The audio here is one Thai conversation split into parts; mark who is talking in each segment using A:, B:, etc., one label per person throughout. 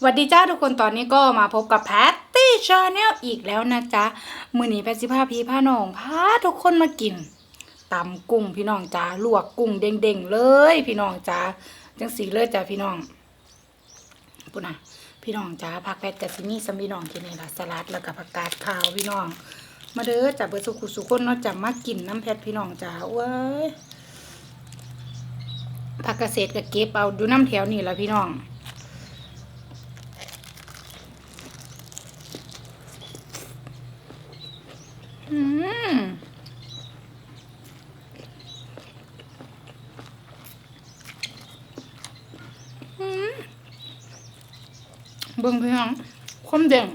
A: สวัสดีจ้าทุกคนตอนนี้ก็มาพบกับแพตตี้ชาแนลอีกแล้วนะจ๊ะ มือนี้แพทสิพาพี่พาน้องพาทุกคนมากินตำกุ้งพี่น้องจ้าลวกกุ้งเด้งๆเลย พี่น้องจ้าจังสีเลยจ้าพี่น้องปุ่นะพี่น้องจ้าผักแพทกับซิมี่ซัมพี่น้องที่นี่ละสลัดแล้วก็ผักกาดขาวพี่น้อง มาเด้อจ้าเบอร์สุขุสุคนเนาะจะมากินน้ำแพทพี่น้องจ้าเว้ยผักเกษตรก็เก็บเอาดูน้ำแถวนี่ละพี่น้อง อืมเบิ่งพี่น้องความเด่ง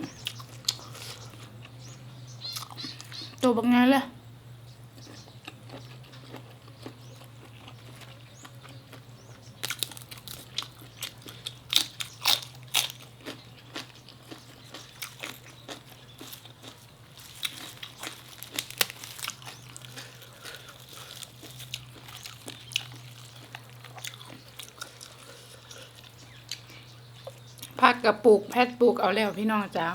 A: ตัวบักไงเลย กับปลูกแพทปลูกเอาแล้วพี่น้องจ้า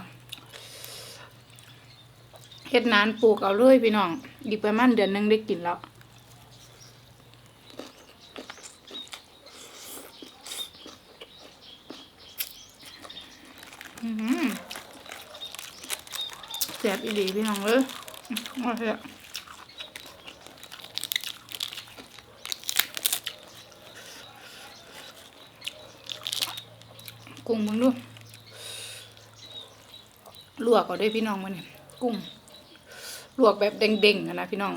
A: เฮ็ดนานปลูกเอาเลยพี่น้องอีกประมาณเดือนหนึงได้กินแล้วอืมแซ่บอีหลีพี่น้องเอ้ยว่าเถอ กุ้งมึงดูลวกเอาได้พี่น้องมันนี่กุ้งลวกแบบเด้งๆนะพี่น้อง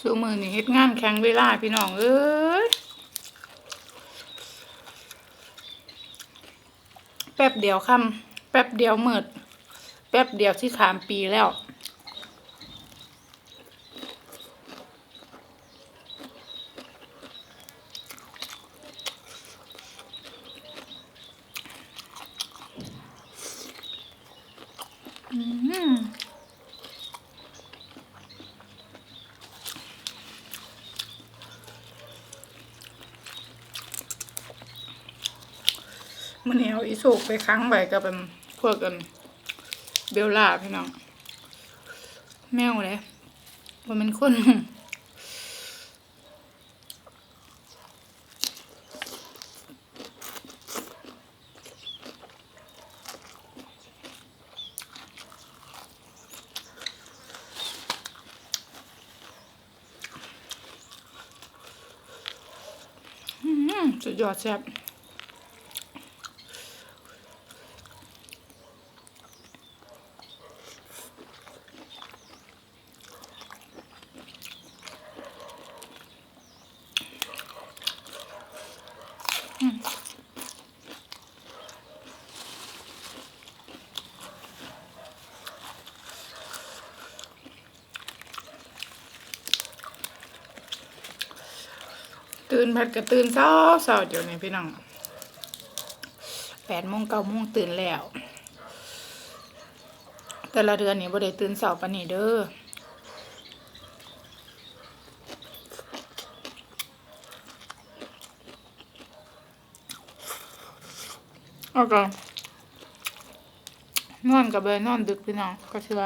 A: สูมือนี่เฮ็ดงานแข่งเวลาพี่น้องเอ้ยแป๊บเดียวค่ำแป๊บเดียวมืดแป๊บเดียวที่ขามปีแล้ว อืม มันเหนียวอีสุกไปค้างไว้กับเป็นพวกกัน เบลล่าพี่น้อง แมวเลยว่ามันคนสุดยอดแซ่บ ตื่นพัดกระตื่นเช้าเช้าเดี๋ยวนี้พี่น้องแปดโมงเก้าโมงตื่นแล้ว แต่ละเดือนนี่บ่ได้ตื่นเช้าปานนี้เด้อ แล้วก็นอนกับเบนอนดึกพี่น้องก็เชื่อ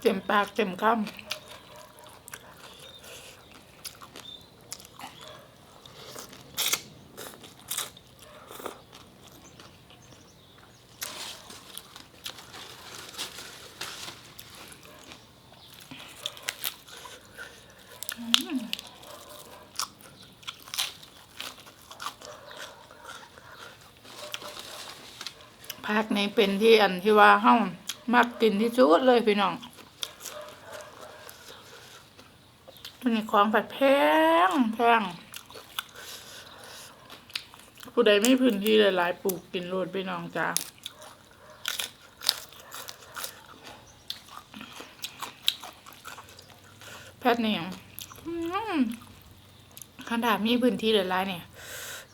A: เต็มปากเต็มคำผักนี่เป็นที่อันที่ว่าเฮามักกินที่สุดเลยพี่น้อง มันนี่ของผัดแพงแพงผู้ใดไม่พื้นที่หลายๆปลูกกินโรดพี่น้องจ้าแพทย์เนี่ยขนาดมีพื้นที่หลายๆเนี่ย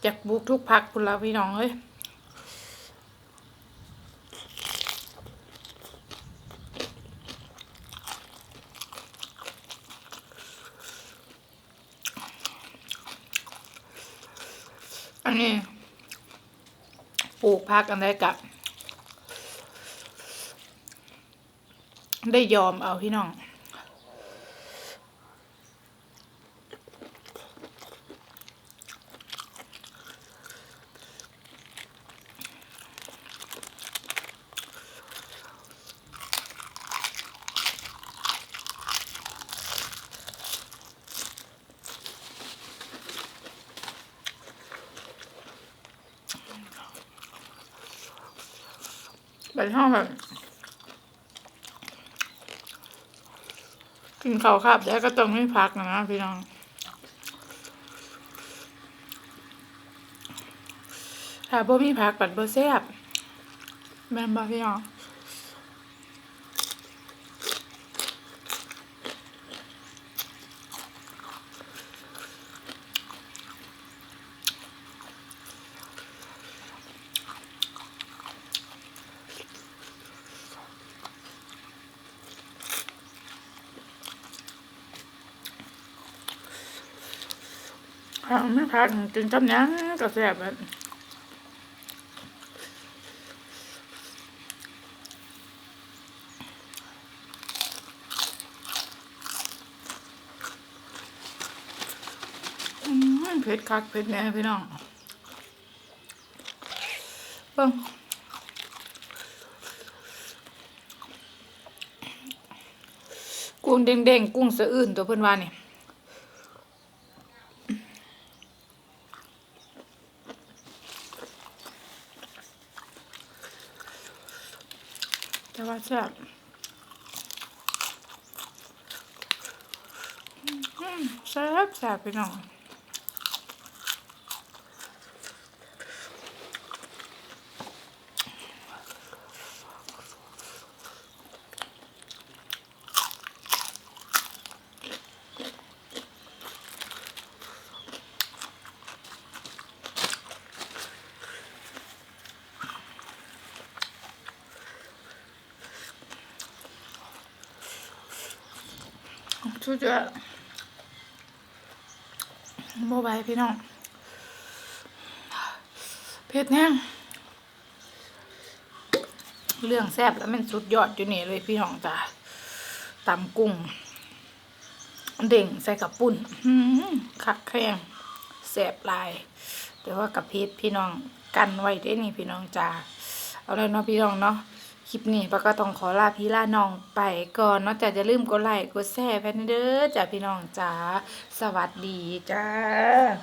A: จากปลูกทุกพักคุณแล้วพี่น้องเอ้ย อันนี้ปลูกพักกันได้กับ ได้ยอมเอาพี่น้อง ไปห้อบแบบกินข้าวครับแล้วก็ต้องไม่พักนะพี่น้อง ถ้าบ่มีพักปัดบ่แซ่บแม่นบ่พี่น้อง ถ้าไม่พักกินกับหยังก็แซ่บแบบอืมเผ็ดคักเผ็ดแน่พี่น้องเบิ่งกุ้งเด้งๆกุ้งสะอื้นตัวเพิ่อนว่านี่ แต่ว่าแซ่บอืมแซ่บแซ่บไปหน่อย ชุดจะโมบายพี่น้องเผ็ดแน่งเรื่องแซ่บแล้วมันสุดยอดอยู่นี่เลยพี่น้องจ้าตำกุ้ง เด่งใส่กับปุ่นคักแข้งแซ่บลาย แต่ว่ากับเพชรพี่น้องกันไว้ได้นี่พี่น้องจ้าเอาแล้วเนาะพี่น้องเนาะ คลิปนี้ปาก็ต้องขอลาพี่ลาน้องไปก่อนนอกจากจะลืมกดไลค์กดแชร์แฟนเด้อจ้ะพี่น้องจ้าสวัสดีจ้า